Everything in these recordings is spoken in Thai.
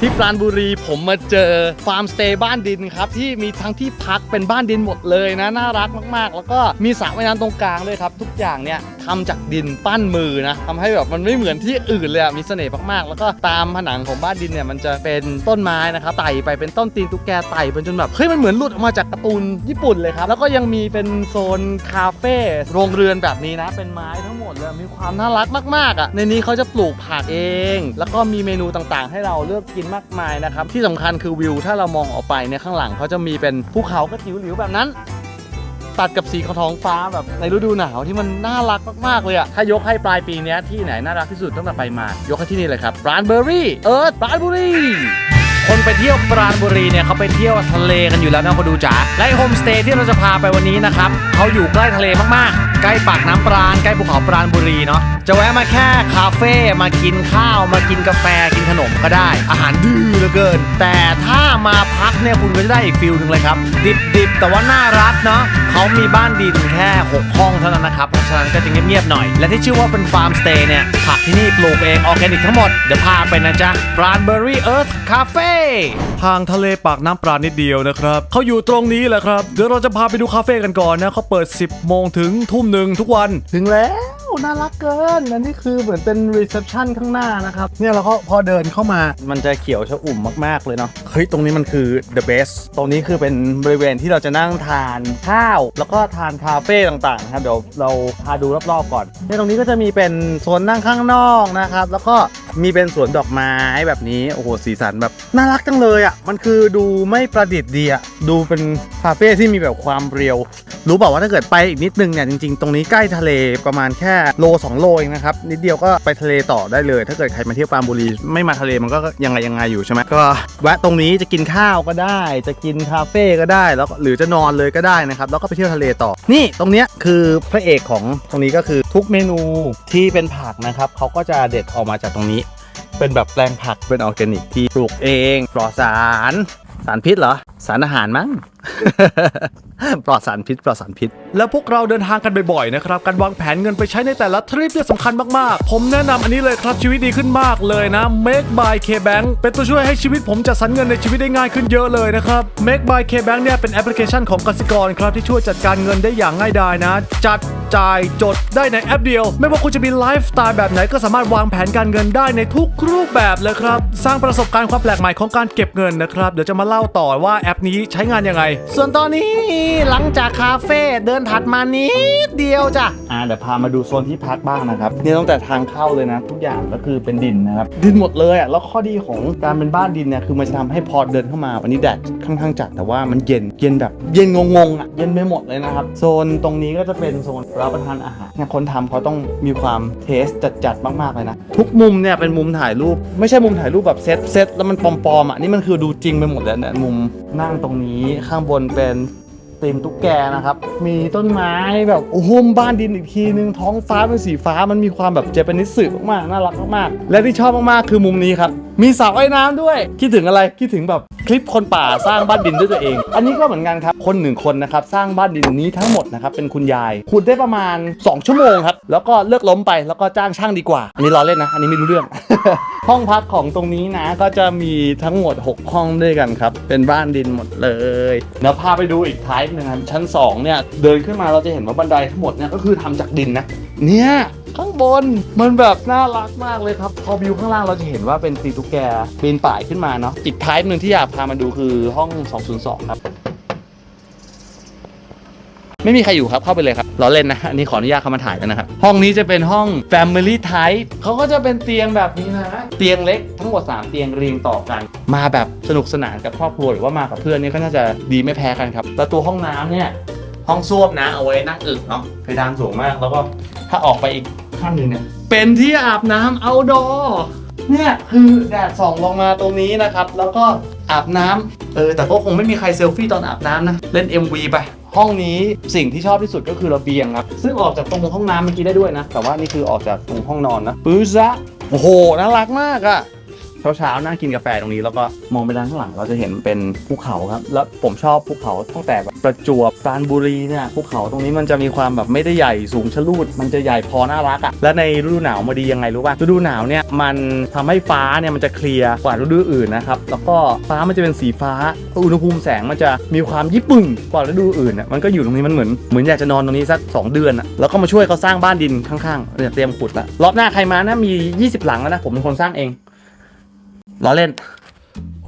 ที่ปราณบุรีผมมาเจอฟาร์มสเตย์บ้านดินครับ ที่มีทั้งที่พักเป็นบ้านดินหมดเลยนะ น่ารักมาก ๆ แล้วก็มีสระว่ายน้ำตรงกลางด้วยครับ ทุกอย่างเนี่ย ทำจากดินปั้นมือนะทำให้แบบมันไม่เหมือนที่อื่นเลยอะมีเสน่ห์มากๆ แล้วก็ตามผนังของบ้านดินเนี่ยมันจะเป็นต้นไม้นะครับไต่ไปเป็นต้นตีนตุ๊กแกไต่ไปจนแบบเฮ้ยมันเหมือนหลุดออกมาจากการ์ตูนญี่ปุ่นเลยครับแล้วก็ยังมีเป็นโซนคาเฟ่โรงเรือนแบบนี้นะเป็นไม้ทั้งหมดเลยมีความน่ารักมากๆอะในนี้เขาจะปลูกผักเอง แล้วก็มีเมนูต่างๆ ให้เราเลือกกินมากมายนะครับที่สำคัญคือวิวถ้าเรามองออกไปเนี่ยข้างหลังเขาจะมีเป็นภูเขากระจิ๋วหลิวแบบนั้น ตัดกับสีของท้องฟ้าแบบในฤดูหนาวที่มันน่ารักมากๆเลยอะถ้ายกให้ปลายปีเนี้ยที่ไหนน่ารักที่สุดตั้งแต่ไปมา ยกให้ที่นี่เลยครับปราณเบอร์รี่ เอิร์ธปราณบุรีคนไปเที่ยวปราณบุรีเนี่ยเขาไปเที่ยวทะเลกันอยู่แล้วนะคนดูจ๋าและโฮมสเตย์ที่เราจะพาไปวันนี้นะครับเขาอยู่ใกล้ทะเลมากๆ ใกล้ปากน้ำปราณใกล้ภูเขาปราณบุรีเนาะ จะแวะมาแค่คาเฟ่มากินข้าวมากินกาแฟกินขนมก็ได้ อาหารดื้อเหลือเกิน แต่ถ้ามาพักเนี่ยคุณก็จะได้อีกฟิลหนึ่งเลยครับ ดิบๆ แต่ว่าน่ารักเนาะเขามีบ้านดินแค่ 6 ห้องเท่านั้นนะครับ เพราะฉะนั้นก็จะเงียบๆหน่อย และที่ชื่อว่าเป็นฟาร์มสเตย์เนี่ยผักที่นี่ปลูกเองออร์แกนิกทั้งหมด เดี๋ยวพาไปนะจ๊ะปราณเบอรี่เอิร์ธคาเฟ่ทางทะเลปากน้ำปราณนิดเดียวนะครับเขาอยู่ตรงนี้แหละครับเดี๋ยวเราจะพาไปดูคาเฟ่กันก่อนนะเขาเปิด 10โมงถึงทุ่มหนึ่งทุกวันถึงแล้ว น่ารักเกินและนี่คือเหมือนเป็นรีเซพชันข้างหน้านะครับเนี่ยเราก็พอเดินเข้ามามันจะเขียวชอุ่มมากๆเลยเนาะเฮ้ยตรงนี้มันคือ the best ตรงนี้คือเป็นบริเวณที่เราจะนั่งทานข้าว แล้วก็ทานคาเฟ่ต่างๆนะครับเดี๋ยวเราพาดูรอบๆก่อนเนี่ยตรงนี้ก็จะมีเป็นโซนนั่งข้างนอกนะครับแล้วก็มีเป็นสวนดอกไม้แบบนี้โอ้โหสีสันแบบน่ารักจังเลยอะมันคือดูไม่ประดิษฐ์ดีอะดูเป็นคาเฟ่ที่มีแบบความเรียว รู้เปล่าว่าถ้าเกิดไปอีกนิดนึงเนี่ยจริงๆ ตรงนี้ใกล้ทะเลประมาณแค่โล2โลเองนะครับนิดเดียวก็ไปทะเลต่อได้เลย ถ้าเกิดใครมาเที่ยวปรานบุรีไม่มาทะเลมันก็ยังไงยังไงอยู่ใช่ไหมก็แวะตรงนี้จะกินข้าวก็ได้ จะกินคาเฟ่ก็ได้แล้วหรือจะนอนเลยก็ได้นะครับแล้วก็ไปเที่ยวทะเลต่อ นี่ตรงเนี้ยคือพระเอกของตรงนี้ก็คือทุกเมนูที่เป็นผักนะครับเขาก็จะเด็ดออกมาจากตรงนี้ เป็นแบบแปลงผักเป็นออร์แกนิกที่ปลูกเองปลอดสาร สารพิษเหรอ สารอาหารมั้ง ปลอดสารพิษปลอดสารพิษ แล้วพวกเราเดินทางกันบ่อยๆนะครับ การวางแผนเงินไปใช้ในแต่ละทริปเนี่ยสำคัญมากๆ ผมแนะนำอันนี้เลยครับชีวิตดีขึ้นมากเลยนะ Make by KBank เป็นตัวช่วยให้ชีวิตผมจัดสรรเงินในชีวิตได้ง่ายขึ้นเยอะเลยนะครับ Make by KBank เนี่ยเป็นแอปพลิเคชันของกสิกรครับที่ช่วยจัดการเงินได้อย่างง่ายดายนะ จัดจ่ายจดได้ในแอปเดียว ไม่ว่าคุณจะมีไลฟ์สไตล์แบบไหนก็สามารถวางแผนการเงินได้ในทุกรูปแบบเลยครับสร้างประสบการณ์ความแปลกใหม่ของการเก็บเงินนะครับเดี๋ยวจะมาเล่าต่อว่าแอปนี้ใช้งานยังไงส่วนตอนนี้หลังจากคาเฟ่เดินถัดมานิดเดียวจ้ะอ่าเดี๋ยวพามาดูโซนที่พักบ้างนะครับนี่ตั้งแต่ทางเข้าเลยนะ ทุกอย่างก็คือเป็นดินนะครับ ดินหมดเลยอะแล้วข้อดีของการเป็นบ้านดินเนี่ยคือมันจะทำให้พอเดินเข้ามาวันนี้แดดค่อนข้างจัดแต่ว่ามันเย็นเย็นแบบเย็นงงๆอะเย็นไปหมดเลยนะครับ โซนตรงนี้ก็จะเป็นโซนรับประทานอาหารเนี่ยคนทำเขาต้องมีความเทสจัดๆมากๆเลยนะทุกมุมเนี่ยเป็นมุมถ่ายรูป ไม่ใช่มุมถ่ายรูปแบบเซตเซตแล้วมันปลอมๆอะนี่มันคือดูจริงไปหมดเลยเนี่ยมุมนั่งตรงนี้ข้างบนเป็นตีมตุ๊กแกนะครับ มีต้นไม้แบบโอ้โหบ้านดินอีกทีนึงท้องฟ้าเป็นสีฟ้ามันมีความแบบเจแปนิสสึมากๆน่ารักมากๆและที่ชอบมากๆคือมุมนี้ครับ มีสระว่ายน้ำด้วย คิดถึงอะไร คิดถึงแบบคลิปคนป่าสร้างบ้านดินด้วยตัวเอง อันนี้ก็เหมือนกันครับ คนหนึ่งคนนะครับ สร้างบ้านดินนี้ทั้งหมดนะครับ เป็นคุณยาย ขุดได้ประมาณ 2 ชั่วโมงครับ แล้วก็เลิกล้มไป แล้วก็จ้างช่างดีกว่า อันนี้ล้อเล่นนะ อันนี้ไม่รู้เรื่อง ห้องพักของตรงนี้นะ ก็จะมีทั้งหมด 6 ห้องด้วยกันครับ เป็นบ้านดินหมดเลยเดี๋ยวพาไปดูอีกท้ายนึงครับชั้น 2 เนี่ย เดินขึ้นมาเราจะเห็นว่าบันไดทั้งหมดเนี่ยก็คือทำจากดินนะ เนี่ย ข้างบน มันแบบน่ารักมากเลยครับ พอวิวข้างล่างเราจะเห็นว่าเป็นตีตุ๊กแกปีนป่ายขึ้นมาเนาะอีกท้ายหนึ่งที่อยากพามาดูคือห้อง 202 ครับ ไม่มีใครอยู่ครับเข้าไปเลยครับเราเล่นนะอันนี้ขออนุญาตเข้ามาถ่ายกันนะครับ ห้องนี้จะเป็นห้อง Family Type เขาก็จะเป็นเตียงแบบนี้นะ เตียงเล็กทั้งหมด 3 เตียงเรียงต่อกัน มาแบบสนุกสนานกับครอบครัวหรือว่ามากับเพื่อนนี่ก็น่าจะดีไม่แพ้กันครับแล้วตัวห้องน้ำเนี่ยห้องส้วมนะเอาไว้นั่งอึเนาะเพดานสูงมากแล้วก็ถ้าออกไปอีก ข้างหนึ่งเนี่ยเป็นที่อาบน้ำ outdoor เนี่ยคือแดดส่องลงมาตรงนี้นะครับ แล้วก็อาบน้ำเออแต่ก็คงไม่มีใครเซลฟี่ตอนอาบน้ำนะ เล่น MV ไป ห้องนี้สิ่งที่ชอบที่สุดก็คือระเบียงครับ ซึ่งออกจากตรงห้องน้ำเมื่อกี้ได้ด้วยนะ แต่ว่านี่คือออกจากตรงห้องนอนนะปื้ซะโอ้โหน่ารักมากอะ เช้าๆนั่งกินกาแฟตรงนี้แล้วก็มองไปด้านข้างหลัง เราจะเห็นเป็นภูเขาครับ แล้วผมชอบภูเขาตั้งแต่แบบประจวบปราณบุรีเนี่ยภูเขาตรงนี้มันจะมีความแบบไม่ได้ใหญ่สูงชะลูด มันจะใหญ่พอน่ารักอะ่ะและในฤดูหนาวมาดียังไงรู้ป่ะฤดูหนาวเนี่ยมันทำให้ฟ้าเนี่ยมันจะเคลียร์กว่าฤดูอื่นนะครับแล้วก็ฟ้ามันจะเป็นสีฟ้าอุณหภูมิแสงมันจะมีความญี่ปุ่นกว่าฤดูอื่นอะมันก็อยู่ตรงนี้มันเหมือนเหมือนอยากจะนอนตรงนี้สักสองเดือนอะแล้วก็มาช่วยเขาสร้างบ้านดินข้างๆเนี่ยเตรียมขุดละรอบหน้าใครมานะมี 20 หลังแล้วนะผมเป็นคนสร้างเอง ล้อเล่น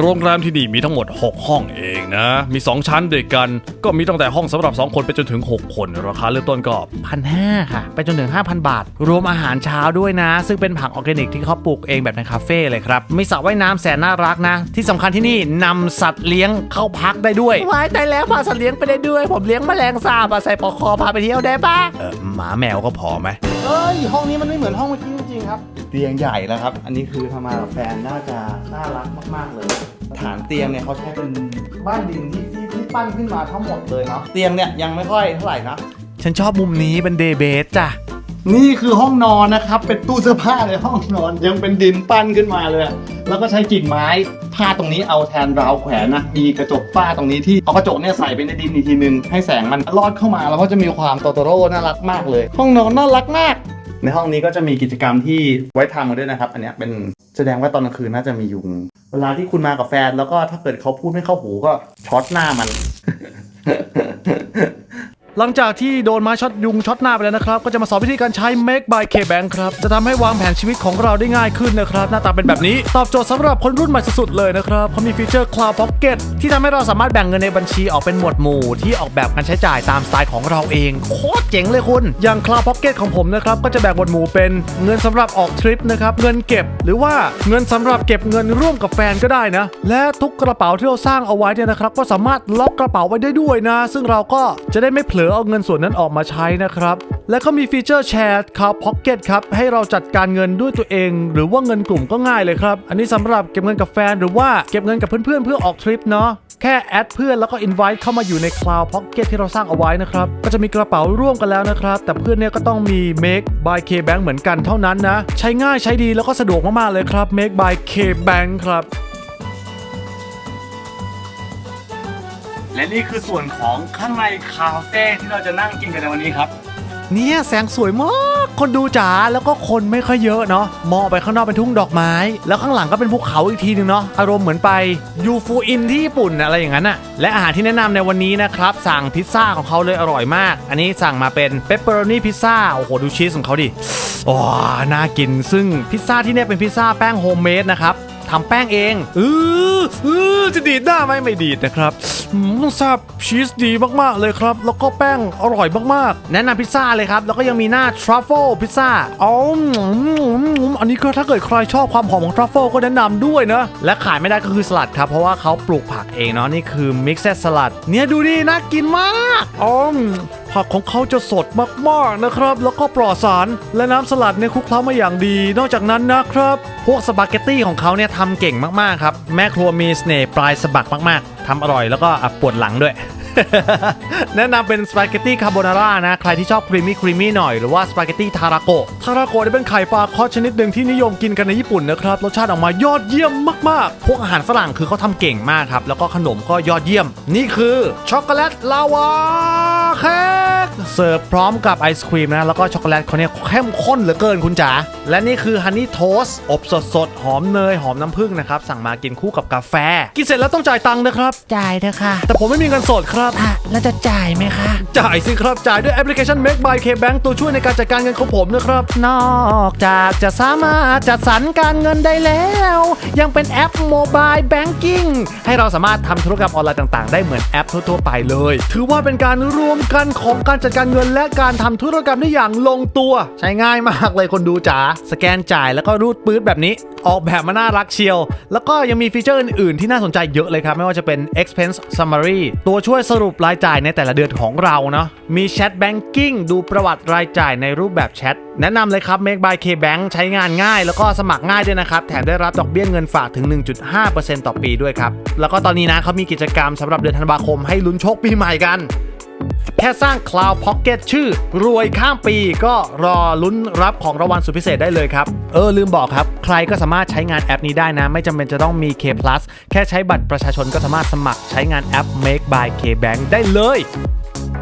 โรงแรมที่นี่มีทั้งหมด 6 ห้องเองนะ มี 2 ชั้นด้วยกัน ก็มีตั้งแต่ห้องสำหรับ 2 คนไปจนถึง 6 คน ราคาเริ่มต้นก็ พันห้าค่ะ ไปจนถึง 5,000 บาท รวมอาหารเช้าด้วยนะ ซึ่งเป็นผักออร์แกนิกที่เขาปลูกเองแบบในคาเฟ่เลยครับ มีสระว่ายน้ำแสนน่ารักนะ ที่สำคัญที่นี่นำสัตว์เลี้ยงเข้าพักได้ด้วยว้ายตายแล้วพาสัตว์เลี้ยงไปได้ด้วย ผมเลี้ยงแมลงสาบอะใส่ปลอกคอพาไปเที่ยวได้ปะเออหมาแมวก็พอไหม เอ้ยห้องนี้มันไม่เหมือนห้องเมื่อกี้จริงๆครับ เตียงใหญ่แล้วครับ อันนี้คือทำมากับแฟนน่าจะน่ารักมาก ๆ เลย ฐานเตียงเนี่ยเขาใช้เป็นบ้านดินที่ที่ที่ปั้นขึ้นมาทั้งหมดเลยเนาะ เตียงเนี่ยยังไม่ค่อยเท่าไหร่นะ ฉันชอบมุมนี้เป็นเดย์เบสจ้ะ นี่คือห้องนอนนะครับ เป็นตู้เสื้อผ้าในห้องนอนยังเป็นดินปั้นขึ้นมาเลย แล้วก็ใช้กิ่งไม้ผ้าตรงนี้เอาแทนราวแขวนนะมีกระจกฝ้าตรงนี้ที่เอากระจกเนี่ยใส่ไปในดินอีกทีนึงให้แสงมันลอดเข้ามาแล้วก็จะมีความโตโตโร่น่ารักมากเลย ห้องนอนน่ารักมาก ในห้องนี้ก็จะมีกิจกรรมที่ไว้ทำกันด้วยนะครับ อันนี้เป็นแสดงว่าตอนกลางคืนน่าจะมียุง เวลาที่คุณมากับแฟน แล้วก็ถ้าเกิดเขาพูดไม่เข้าหูก็ช็อตหน้ามัน หลังจากที่โดนไม้ช็อตยุงช็อตหน้าไปแล้วนะครับ ก็จะมาสอนวิธีการใช้ Make by K Bank ครับ จะทำให้วางแผนชีวิตของเราได้ง่ายขึ้นนะครับ หน้าตาเป็นแบบนี้ ตอบโจทย์สำหรับคนรุ่นใหม่สุดๆเลยนะครับเขามีฟีเจอร์ Cloud Pocket ที่ทำให้เราสามารถแบ่งเงินในบัญชีออกเป็นหมวดหมู่ ที่ออกแบบการใช้จ่ายตามสไตล์ของเราเอง โคตรเจ๋งเลยคุณ อย่าง Cloud Pocket ของผมนะครับก็จะแบ่งหมวดหมู่เป็นเงินสำหรับออกทริปนะครับเงินเก็บ หรือว่าเงินสำหรับเก็บเงินร่วมกับแฟนก็ได้นะและทุกกระเป๋าที่เราสร้างเอาไว้เนี่ยนะครับก็สามารถล็อกกระเป๋าไว้ได้ด้วยนะ ซึ่งเราก็จะได้ไม่เผลออเอาเงินส่วนนั้นออกมาใช้นะครับ และก็มีฟีเจอร์แชร์คาพ็อกเก็ตครับ ให้เราจัดการเงินด้วยตัวเอง หรือว่าเงินกลุ่มก็ง่ายเลยครับ อันนี้สำหรับเก็บเงินกับแฟนหรือว่าเก็บเงินกับเพื่อนๆเพื่อออกทริปเนาะแค่แอดเพื่อนแล้วก็ invite เข้ามาอยู่ใน Cloud Pocket ที่เราสร้างเอาไว้นะครับก็จะมีกระเป๋าร่วมกันแล้วนะครับ แต่เพื่อนเนี่ยก็ต้องมี Make by K Bank เหมือนกันเท่านั้นนะ ใช้ง่ายใช้ดีแล้วก็สะดวกมากๆเลยครับ Make by K Bank ครับ และนี่คือส่วนของข้างในคาเฟ่ที่เราจะนั่งกินกันในวันนี้ครับ เนี่ยแสงสวยมาก คนดูจ๋าแล้วก็คนไม่ค่อยเยอะเนาะมองไปข้างนอกเป็นทุ่งดอกไม้ แล้วข้างหลังก็เป็นภูเขาอีกทีหนึงเนาะอารมณ์เหมือนไปยูฟูอินที่ญี่ปุ่นอะไรอย่างนั้นอะและอาหารที่แนะนำในวันนี้นะครับ สั่งพิซซ่าของเขาเลยอร่อยมาก อันนี้สั่งมาเป็นเปปเปอโรนีพิซซ่าโอ้โหดูชีสของเขาดิว้าน่ากินซึ่งพิซซ่าที่เนี่ยเป็นพิซซ่าแป้งโฮมเมดนะครับ ทำแป้งเองเออเออจะดีดหน้าไหมไม่ดีดนะครับมต้องทราบชีสดีมากๆเลยครับ แล้วก็แป้งอร่อยมากๆ แนะนำพิซซ่าเลยครับ แล้วก็ยังมีหน้าทรัฟเฟิลพิซซ่าอ๋ออันนี้ก็ถ้าเกิดใครชอบความหอมของทรัฟเฟิลก็แนะนำด้วยนะ และขายไม่ได้ก็คือสลัดครับ เพราะว่าเขาปลูกผักเองเนาะนี่คือมิกซ์สลัด เนี่ยดูดิน่ากินมากอ๋อ ผักของเขาจะสดมากๆนะครับ แล้วก็ปลอดสาร และน้ำสลัดเนี่ยคลุกเคล้ามาอย่างดี นอกจากนั้นนะครับ พวกสปาเกตตี้ของเขาเนี่ยทำเก่งมากๆครับแม่ครัวมีเสน่ห์ปลายสะบักมากๆทำอร่อยแล้วก็อะปวดหลังด้วยแนะนำเป็นสปาเกตตี้คาโบนาร่านะ ใครที่ชอบครีมมี่ครีมมี่หน่อย หรือว่าสปาเกตตี้ทาราโกทาราโกะเนี่ยเป็นไข่ปลาคอชนิดหนึ่งที่นิยมกินกันในญี่ปุ่นนะครับ รสชาติออกมายอดเยี่ยมมากๆ พวกอาหารฝรั่งคือเขาทำเก่งมากครับ แล้วก็ขนมก็ยอดเยี่ยม นี่คือช็อกโกแลตลาวาเค้ เสิร์ฟพร้อมกับไอศครีมนะ แล้วก็ช็อกโกแลตเขาเนี่ยเข้มข้นเหลือเกินคุณจ๋า และนี่คือฮันนี่โทสอบสดสดๆหอมเนย หอมน้ำผึ้งนะครับ สั่งมากินคู่กับกาแฟ กินเสร็จแล้วต้องจ่ายตังค์นะครับ จ่ายเถอะค่ะแต่ผมไม่มีเงินสดครับอะแล้วจะจ่ายไหมคะจ่ายสิครับจ่ายด้วยแอปพลิเคชัน Make by K Bank ตัวช่วยในการจัดการเงินของผมนะครับ นอกจากจะสามารถจัดสรรการเงินได้แล้ว ยังเป็นแอปโมบายแบงกิ้งให้เราสามารถทำธุรกรรมออนไลน์ต่างๆ ได้เหมือนแอปทั่วๆไปเลย ถือว่าเป็นการรวมกันของการการจัดการเงินและการทำธุรกรรมได้อย่างลงตัว ใช้ง่ายมากเลยคนดูจ๋าสแกนจ่ายแล้วก็รูดปื๊ดแบบนี้ ออกแบบมาน่ารักเชียว แล้วก็ยังมีฟีเจอร์อื่นๆที่น่าสนใจเยอะเลยครับ ไม่ว่าจะเป็น expense summary ตัวช่วยสรุปรายจ่ายในแต่ละเดือนของเราเนาะมี chat banking ดูประวัติรายจ่ายในรูปแบบแชทแนะนำเลยครับ Make by K Bank ใช้งานง่าย แล้วก็สมัครง่ายด้วยนะครับ แถมได้รับดอกเบี้ยเงินฝากถึง 1.5%ต่อปีด้วยครับ แล้วก็ตอนนี้นะเขามีกิจกรรมสำหรับเดือนธันวาคมให้ลุ้นโชคปีใหม่กัน แค่สร้าง Cloud Pocket ชื่อ รวยข้ามปีก็รอลุ้นรับของรางวัลสุดพิเศษได้เลยครับ เออลืมบอกครับ ใครก็สามารถใช้งานแอปนี้ได้นะ ไม่จำเป็นจะต้องมี K Plus แค่ใช้บัตรประชาชนก็สามารถสมัครใช้งานแอป Make by K Bank ได้เลย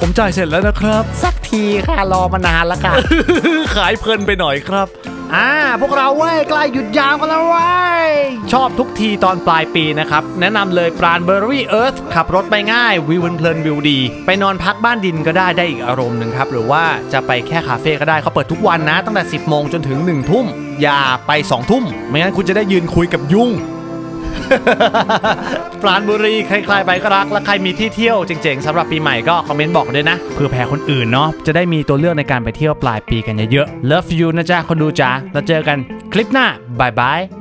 ผมจ่ายเสร็จแล้วนะครับ สักทีค่ะรอมานานแล้วค่ะ ขายเพลินไปหน่อยครับ อ่าพวกเราเว้ยใกล้หยุดยาวกันแล้วเว้ยชอบทุกทีตอนปลายปีนะครับ แนะนำเลยปราณเบอร์รี่เอิร์ธขับรถไปง่ายวิวเพลินวิวดี ไปนอนพักบ้านดินก็ได้ได้อีกอารมณ์หนึ่งครับ หรือว่าจะไปแค่คาเฟ่ก็ได้เขาเปิดทุกวันนะ ตั้งแต่ 10 โมงจนถึง 1 ทุ่ม อย่าไป 2 ทุ่ม ไม่งั้นคุณจะได้ยืนคุยกับยุง ปราณบุรีใครๆไปก็รัก และใครมีที่เที่ยวเจ๋งๆสำหรับปีใหม่ก็คอมเมนต์บอกด้วยนะเพื่อแพ้คนอื่นเนาะจะได้มีตัวเลือกในการไปเที่ยวปลายปีกันเยอะๆ Love you นะจ๊ะคนดูจ้าแล้วเจอกันคลิปหน้าบายบาย